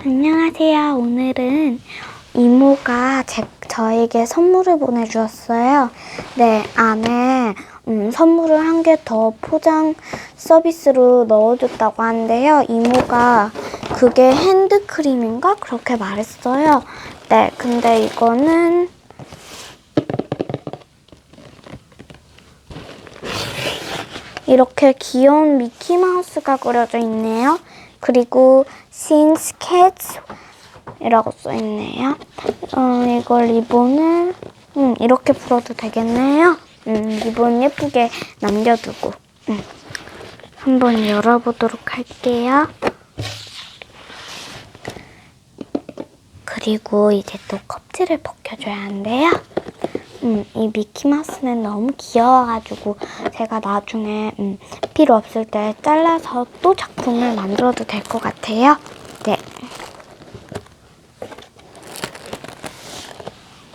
안녕하세요. 오늘은 이모가 제, 저에게 선물을 보내주었어요. 네, 안에 음, 선물을 한 개 더 포장 서비스로 넣어줬다고 하는데요. 이모가 그게 핸드크림인가? 그렇게 말했어요. 네, 근데 이거는 이렇게 귀여운 미키마우스가 그려져 있네요. 그리고 Since Cats 이라고 써 있네요. 어, 이걸 리본을 음, 이렇게 풀어도 되겠네요. 음, 리본 예쁘게 남겨두고 음. 한번 열어보도록 할게요. 그리고 이제 또 껍질을 벗겨줘야 하는데요. 음, 이 미키마우스는 너무 귀여워가지고 제가 나중에 음, 필요 없을 때 잘라서 또 작품을 만들어도 될 것 같아요. 네.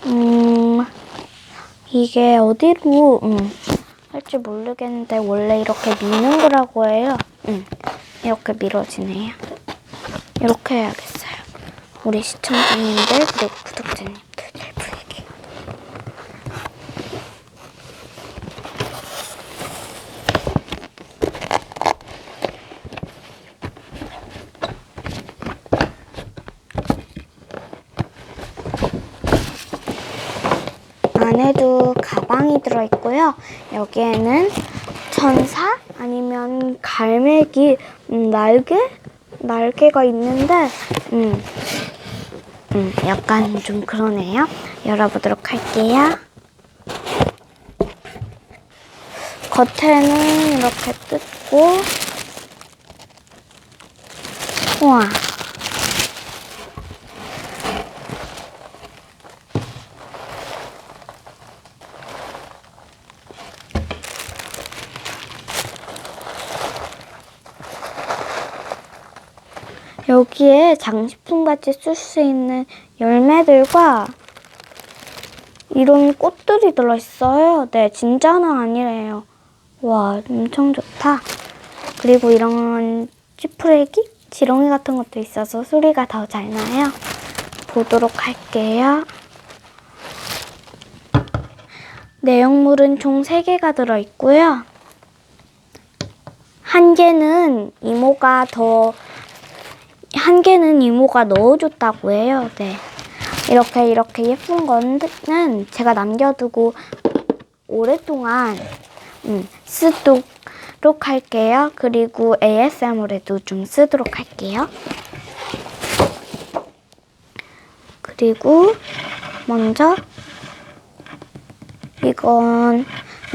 음, 이게 어디로 음, 할지 모르겠는데 원래 이렇게 미는 거라고 해요. 음, 이렇게 밀어지네요. 이렇게 해야겠어요. 우리 시청자님들 그리고 구독자님들 잘 보이게. 안에도 가방이 들어있고요. 여기에는 천사 아니면 갈매기 음, 날개 날개가 있는데 음, 음, 약간 좀 그러네요. 열어보도록 할게요. 겉에는 이렇게 뜯고 우와 여기에 장식품 같이 쓸 수 있는 열매들과 이런 꽃들이 들어있어요. 네, 진짜는 아니래요. 와, 엄청 좋다. 그리고 이런 찌푸레기? 지렁이 같은 것도 있어서 소리가 더 잘 나요. 보도록 할게요. 내용물은 총 3개가 들어있고요. 한 개는 이모가 더 한 개는 이모가 넣어줬다고 해요. 네. 이렇게 이렇게 예쁜 거는 제가 남겨두고 오랫동안 음, 쓰도록 할게요. 그리고 ASMR에도 좀 쓰도록 할게요. 그리고 먼저 이건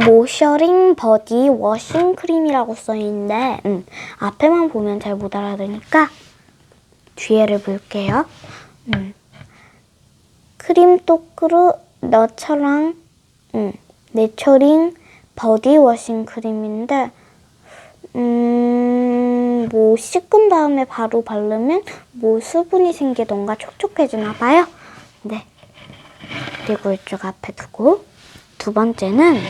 모셔링 버디 워싱 크림이라고 써있는데 음, 앞에만 보면 잘 못 알아들으니까 뒤에를 볼게요. 음. 크림 또크루 너처랑 음, 내처링 버디 워싱 크림인데 음, 뭐 씻은 다음에 바로 바르면 뭐 수분이 생기던가 촉촉해지나 봐요. 네. 그리고 이쪽 앞에 두고 두 번째는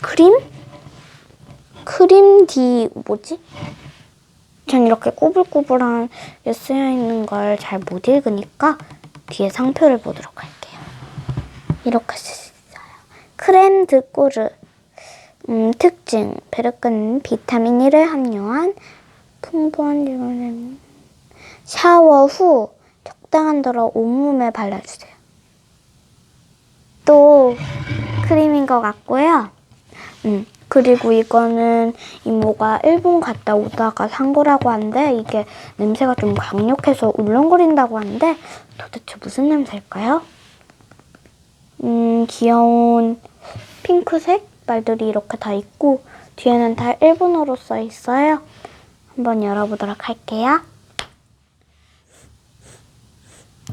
크림? 크림 디 뭐지? 전 이렇게 꼬불꼬불한 게 쓰여 있는 걸 잘 못 읽으니까 뒤에 상표를 보도록 할게요. 이렇게 쓰 있어요. 크렘 드 꼬르 음, 특징 베르끈 비타민 E를 함유한 풍부한 유분 샤워 후 적당한 덜어 온몸에 발라주세요. 또 크림인 것 같고요. 음, 그리고 이거는 이모가 일본 갔다 오다가 산 거라고 하는데 이게 냄새가 좀 강력해서 울렁거린다고 하는데 도대체 무슨 냄새일까요? 음, 귀여운 핑크색 말들이 이렇게 다 있고 뒤에는 다 일본어로 써 있어요. 한번 열어보도록 할게요.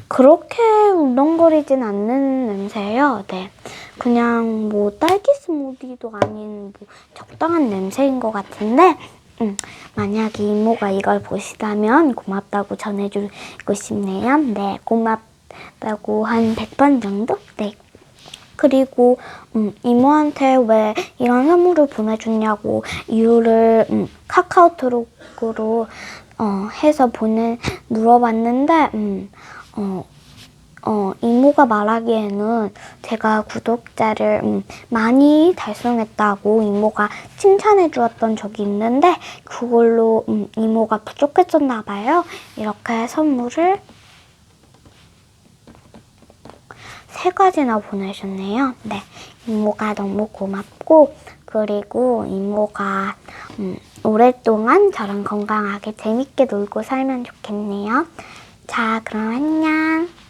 그렇게 울렁거리진 않는 냄새예요. 네. 그냥 뭐 딸기 스무디도 아닌 뭐 적당한 냄새인 것 같은데 음, 만약에 이모가 이걸 보시다면 고맙다고 전해주고 싶네요. 네, 고맙다고 한 100번 정도? 네. 그리고 음, 이모한테 왜 이런 선물을 보내줬냐고 이유를 음, 카카오톡으로 어, 해서 보내 물어봤는데 음, 어, 어, 이모가 말하기에는 제가 구독자를 음, 많이 달성했다고 이모가 칭찬해 주었던 적이 있는데 그걸로 음, 이모가 부족했었나 봐요. 이렇게 선물을 세 가지나 보내셨네요. 네, 이모가 너무 고맙고 그리고 이모가 음, 오랫동안 저랑 건강하게 재밌게 놀고 살면 좋겠네요. 자, 그럼 안녕.